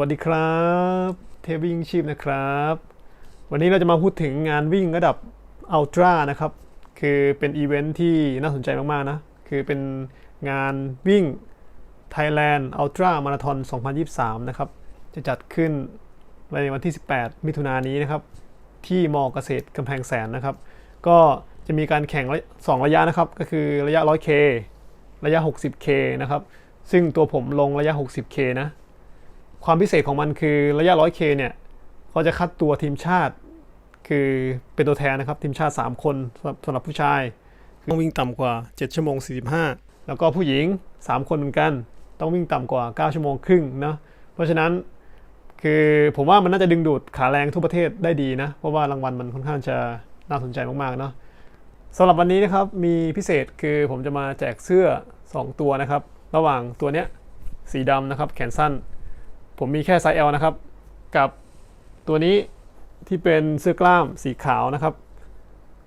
วัสดีครับ เทวิ่งชีพนะครับ วันนี้เราจะมาพูดถึงงานวิ่งระดับอัลตร้านะครับ คือเป็นอีเวนท์ที่น่าสนใจมาก ๆ นะ คือเป็นงานวิ่ง Thailand Ultra Marathon 2023 นะครับ จะจัดขึ้นในวันที่ 18 มิถุนายนนี้นะครับ ที่มอเกษตรกำแพงแสนนะครับ ก็จะมีการแข่งระสองระยะนะครับ ก็คือระยะ 100K ระยะ 60K นะครับ ซึ่งตัวผมลงระยะ 60K นะ ความพิเศษของมันคือระยะ 100K เนี่ยเขาจะคัดตัวทีมชาติ คือเป็นตัวแทนนะครับ ทีมชาติ 3 คนสำหรับสำหรับผู้ชายต้องวิ่งต่ำกว่า 7 ชั่วโมง 45 แล้วก็ผู้หญิง 3 คนเหมือนกัน ต้องวิ่งต่ำกว่า 9 ชั่วโมงครึ่งนะเพราะฉะนั้นคือผมว่ามันน่าจะดึงดูดขาแรงทั่วประเทศได้ดีนะ เพราะว่ารางวัลมันค่อนข้างจะน่าสนใจมากๆเนาะสำหรับวันนี้นะครับมีพิเศษคือผมจะมาแจกเสื้อ 2 ตัวนะครับ ระหว่างตัวเนี้ยสีดำนะครับ แขนสั้น ผมมีแค่ไซส์ L นะครับ กับตัวนี้ที่เป็นเสื้อกล้ามสีขาวนะครับ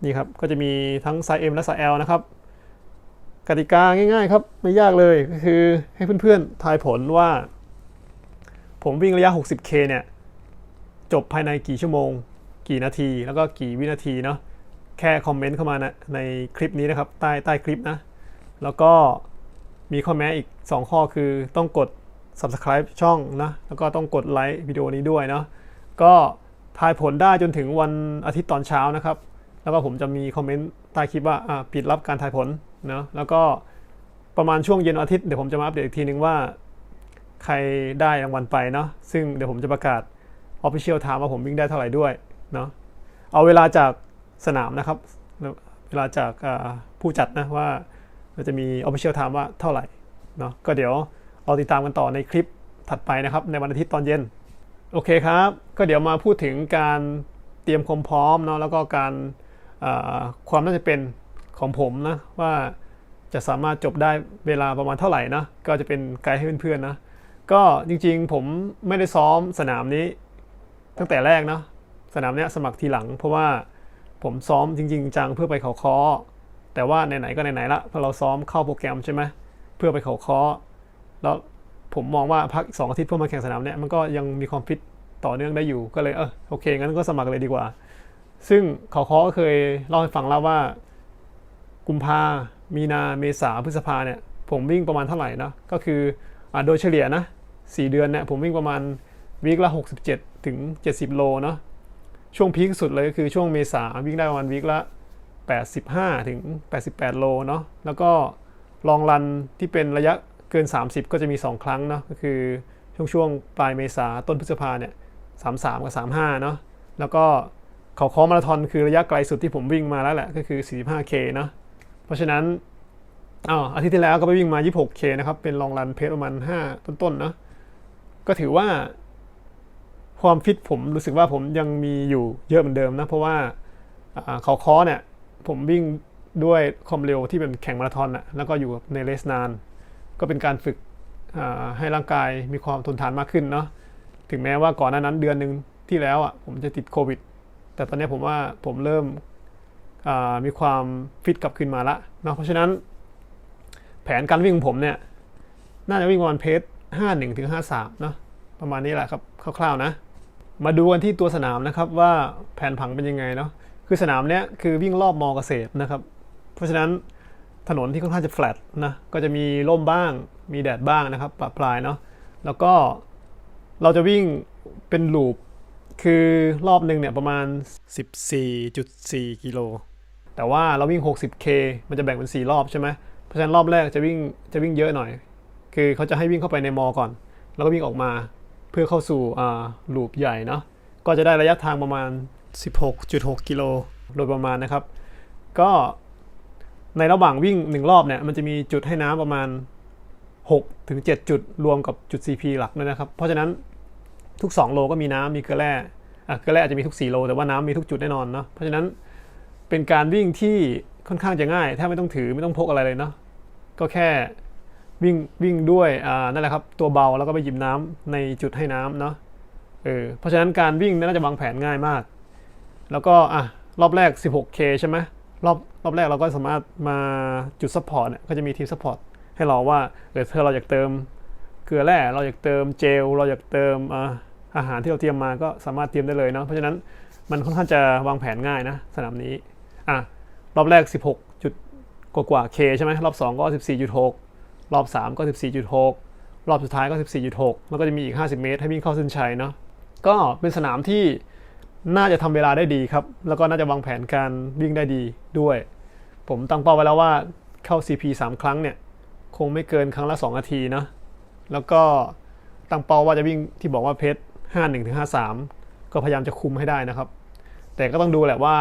นี่ครับ ก็จะมีทั้งไซส์ M และไซส์ L นะครับกติกาง่ายๆครับ ไม่ยากเลยก็คือให้เพื่อนๆ ทายผลว่า ผมวิ่งระยะ 60K เนี่ย จบภายในกี่ชั่วโมง กี่นาที แล้วก็กี่วินาทีเนาะแค่คอมเมนต์เข้ามานะในคลิปนี้นะครับ ใต้ใต้คลิปนะ แล้วก็มีข้อแม้อีก 2 ข้อคือต้องกด subscribe ช่องนะ แล้วก็ต้องกดไลค์วิดีโอนี้ด้วยเนาะ ก็ทายผลได้จนถึงวันอาทิตย์ตอนเช้านะครับ แล้วก็ผมจะมีคอมเมนต์ใต้คลิปว่าปิดรับการทายผลเนาะ แล้วก็ประมาณช่วงเย็นอาทิตย์เดี๋ยวผมจะมาอัปเดตอีกทีนึงว่า ใครได้รางวัลไปเนาะ ซึ่งเดี๋ยวผมจะประกาศ Official Time ว่าผมวิ่งได้เท่าไหร่ด้วยเนาะ เอาเวลาจากสนามนะครับ เวลาจากผู้จัดนะว่าเราจะมี Official Time ว่าเท่าไหร่เนาะ ก็เดี๋ยว ราติดตามกันต่อในคลิปถัดไปนะครับ ในวันอาทิตย์ตอนเย็น โอเคครับ ก็เดี๋ยวมาพูดถึงการเตรียมความพร้อมเนาะแล้วก็การความน่าจะเป็นของผมนะว่าจะสามารถจบได้เวลาประมาณเท่าไหร่นะก็จะเป็นไกด์ให้เพื่อนๆนะก็จริงๆผมไม่ได้ซ้อมสนามนี้ ตั้งแต่แรกนะสนามเนี้ยสมัครทีหลัง เพราะว่าผมซ้อมจริง ๆ จังเพื่อไปเขาคอแต่ว่าไหนๆก็ไหนๆละพอเราซ้อมเข้าโปรแกรมใช่ไหมเพื่อไปเขาคอ แล้วผมมองว่าพักสองอาทิตย์เพื่อมาแข่งสนามเนี่ยมันก็ยังมีความฟิตต่อเนื่องได้อยู่ก็เลยเออโอเคงั้นก็สมัครเลยดีกว่า ซึ่งเขาเคาก็เคยเล่าให้ฟังแล้วว่ากุมภามีนาเมษาพฤษภาเนี่ยผมวิ่งประมาณเท่าไหร่นะก็คืออโดยเฉลี่ยนะ4เดือนเนี่ยผมวิ่งประมาณวีคละ 67 ถึง 70 โลเนาะช่วงพีคสุดเลยก็คือช่วงเมษาวิ่งได้ประมาณวีคละ 85 ถึง 88 โลเนาะแล้วก็ลองรันที่เป็นระยะ เกิน 30 ก็จะมี 2 ครั้งเนาะก็คือช่วงช่วงปลายเมษาต้นพฤษภาเนี่ย33กับ35เนาะแล้วก็เขาคอมาราธอนคือระยะไกลสุดที่ผมวิ่งมาแล้วแหละก็คือ 45K เนาะเพราะฉะนั้นอ๋ออาทิตย์ที่แล้วก็ไปวิ่งมา 26K นะครับ เป็นลองรันเพจประมาณ 5 ต้นๆเนาะก็ถือว่า ความฟิตผมรู้สึกว่าผมยังมีอยู่เยอะเหมือนเดิมนะ เพราะว่าเขาคอเนี่ย ผมวิ่งด้วยความเร็วที่เป็นแข่งมาราธอนอะแล้วก็อยู่ในเลสนาน ก็เป็นการฝึกให้ร่างกายมีความทนทานมากขึ้นเนาะถึงแม้ว่าก่อนหน้านั้นเดือนหนึ่งที่แล้วอะผมจะติดโควิด แต่ตอนนี้ผมว่าผมเริ่มมีความฟิตกลับคืนมาละเนาะเพราะฉะนั้นแผนการวิ่งของผมเนี่ยน่าจะวิ่งประมาณเพจ51ถึง53เนาะประมาณนี้แหละครับคร่าวๆนะ มาดูกันที่ตัวสนามนะครับว่าแผนผังเป็นยังไงเนาะคือสนามเนี้ยคือวิ่งรอบมอเกษตรนะครับ เพราะฉะนั้น ถนนที่ค่อนข้างจะแฟลตนะก็จะมีร่มบ้าง มีแดดบ้างนะครับปะปลายเนาะแล้วก็เราจะวิ่งเป็นลูปคือรอบหนึ่งเนี่ยประมาณ 14.4 กิโล แต่ว่าเราวิ่ง 60K มันจะแบ่งเป็น 4 รอบใช่ไหมเพราะฉะนั้นรอบแรกจะวิ่งจะวิ่งเยอะหน่อย คือเขาจะให้วิ่งเข้าไปในมอก่อน แล้วก็วิ่งออกมาเพื่อเข้าสู่อ่าลูปใหญ่เนาะก็จะได้ระยะทางประมาณ 16.6 กิโลโดยประมาณนะครับ ก็ ในระหว่างวิ่ง1รอบเนี่ยมันจะมีจุดให้น้ำประมาณ6ถึง7จุดรวมกับจุด CP หลักด้วยนะครับ เพราะฉะนั้นทุก 2 โลก็มีน้ำมีเกลือแร่อะเกลือแร่อาจจะมีทุก 4 โล แต่ว่าน้ำมีทุกจุดแน่นอนเนาะเพราะฉะนั้นเป็นการวิ่งที่ค่อนข้างจะง่ายแทบไม่ต้องถือไม่ต้องพกอะไรเลยเนาะก็แค่วิ่งวิ่งด้วยอ่านั่นแหละครับตัวเบาแล้วก็ไปหยิบน้ำในจุดให้น้ำเนาะเออเพราะฉะนั้นการวิ่งน่าจะวางแผนง่ายมาก แล้วก็อะรอบแรก 16K ใช่ไหม รอบรอบแรกเราก็สามารถมาจุดซัพพอร์ตเนี่ยก็จะมีทีมซัพพอร์ตให้เราว่าเออถ้าเราอยากเติมเกลือแร่เราอยากเติมเจล เราอยากเติมอาหารที่เราเตรียมมาก็สามารถเตรียมได้เลยเนาะเพราะฉะนั้นมันค่อนข้างจะวางแผนง่ายนะสนามนี้อะรอบแรก 16 จุดกว่าๆ K ใช่ไหมรอบ 2 ก็ 14.6 รอบ 3 ก็ 14.6 รอบสุดท้ายก็ 14.6 แล้วก็จะมีอีก 50 เมตร ให้วิ่งเข้าเส้นชัยเนาะก็เป็นสนามที่ น่าจะทำเวลาได้ดีครับ แล้วก็น่าจะวางแผนการวิ่งได้ดีด้วย ผมตั้งเป้าไว้แล้วว่าเข้า CP 3 ครั้งเนี่ย คงไม่เกินครั้งละ 2 นาทีเนาะแล้วก็ตั้งเป้าว่าจะวิ่งที่บอกว่าเพชร51ถึง53 ก็พยายามจะคุมให้ได้นะครับ แต่ก็ต้องดูแหละว่า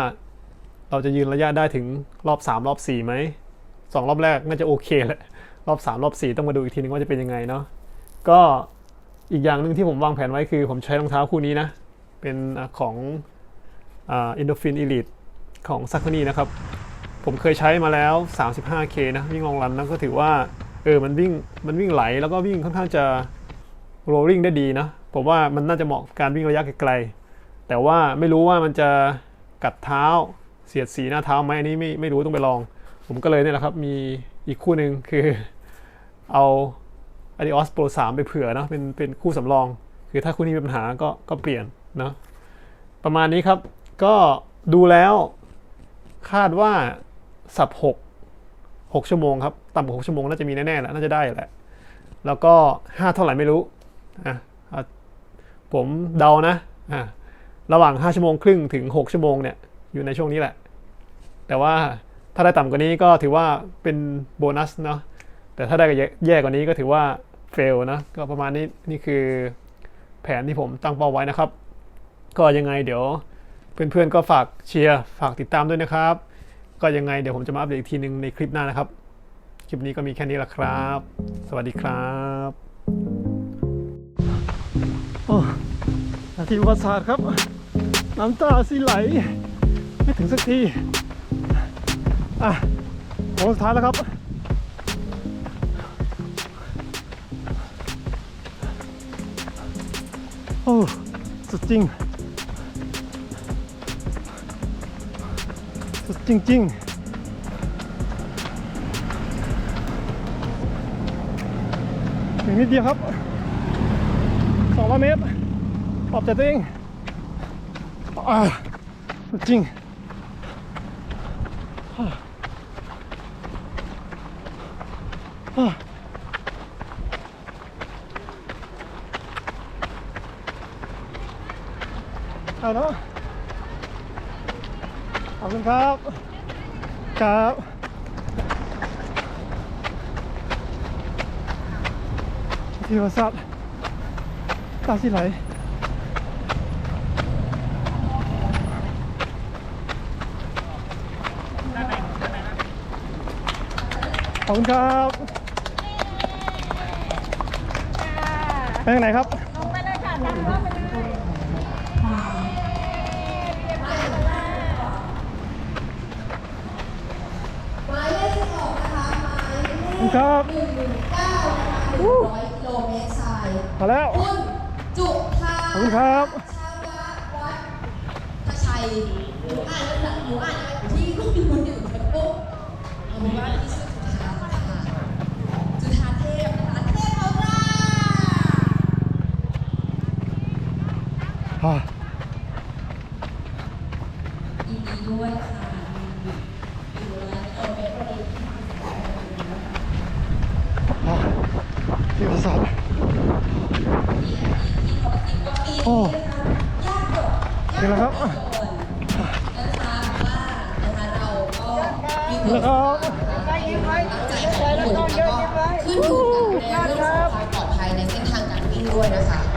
เราจะยืนระยะได้ถึงรอบ 3 รอบ 4ไหม2รอบแรกน่าจะโอเคแหละรอบ 3 รอบ 4 ต้องมาดูอีกทีนึงว่าจะเป็นยังไงเนาะก็อีกอย่างหนึ่งที่ผมวางแผนไว้คือ ผมใช้รองเท้าคู่นี้นะ เป็นของอินโดฟินอีลิทของซักนี่นะครับ ผมเคยใช้มาแล้ว 35K นะ วิ่งลองรันนะก็ถือว่าเออมันวิ่งมันวิ่งไหลแล้วก็วิ่งค่อนข้างจะ rolling ได้ดีนะ ผมว่ามันน่าจะเหมาะกับการวิ่งระยะไกลๆแต่ว่าไม่รู้ว่ามันจะกัดเท้าเสียดสีหน้าเท้าไหมอันนี้ไม่ไม่รู้ต้องไปลอง ผมก็เลยเนี่ยแหละครับมีอีกคู่หนึ่งคือเอา Adios Pro 3 ไปเผื่อนะเป็นเป็นคู่สำรอง คือถ้าคู่นี้มีปัญหาก็ก็เปลี่ยน เนาะประมาณนี้ครับก็ดูแล้วคาดว่าสับ6 6ชั่วโมงครับต่ำกว่า6ชั่วโมงน่าจะมีแน่ๆแหละน่าจะได้แหละแล้วก็ 5 เท่าไหร่ไม่รู้อะผมเดานะอะระหว่าง 5 ชั่วโมงครึ่งถึง 6 ชั่วโมงเนี่ยอยู่ในช่วงนี้แหละ แต่ว่าถ้าได้ต่ำกว่านี้ก็ถือว่าเป็นโบนัสเนาะแต่ถ้าได้แย่กว่านี้ก็ถือว่าเฟลนะก็ประมาณนี้นี่คือแผนที่ผมตั้งเป้าไว้นะครับ ก็ยังไงเดี๋ยวเพื่อนๆก็ฝากเชียร์ฝากติดตามด้วยนะครับ ก็ยังไงเดี๋ยวผมจะมาอัปเดตอีกทีหนึ่งในคลิปหน้านะครับ คลิปนี้ก็มีแค่นี้ละครับ สวัสดีครับโอ้นาทีประวัติศาสตร์ครับ น้ำตาสิไหล ไม่ถึงสักทีอะโค้งสุดท้ายแล้วครับ โอ้ สุดจริง จริง ๆอีกนิดเดียวครับ200เมตรปลอบใจตัวเองอจริง เอาเนาะ ขอบคุณครับ ครับ ทีวสัตว์ตาสิไหลขอบคุณครับไปทางไหนครับ คุณครับหนึ่งหนึ่งเก้านะคะหนึ่งร้อยกิโลเมตรทรายมาแล้ว คุณจุธาขอบคุณครับ ชาววัดพระชัยหนูอ่านแล้วหนูอ่านที่ก็มีคนอยู่กันปุ๊บเอาเป็นว่าที่ชื่อจุธาค่ะจุธาเทพนะคะเทพเอารา อ่า ยินดีด้วยค่ะอยู่ร้านโอเปร่า อ่า ทีวสัตว์โอ้ถึงแล้วครับนะคะว่านะคะเราก็มีถึงแล้วครับตั้งใจของคุณแล้วก็ขึ้นอยู่กับในเรื่องของความปลอดภัยในเส้นทางการวิ่งด้วยนะคะและ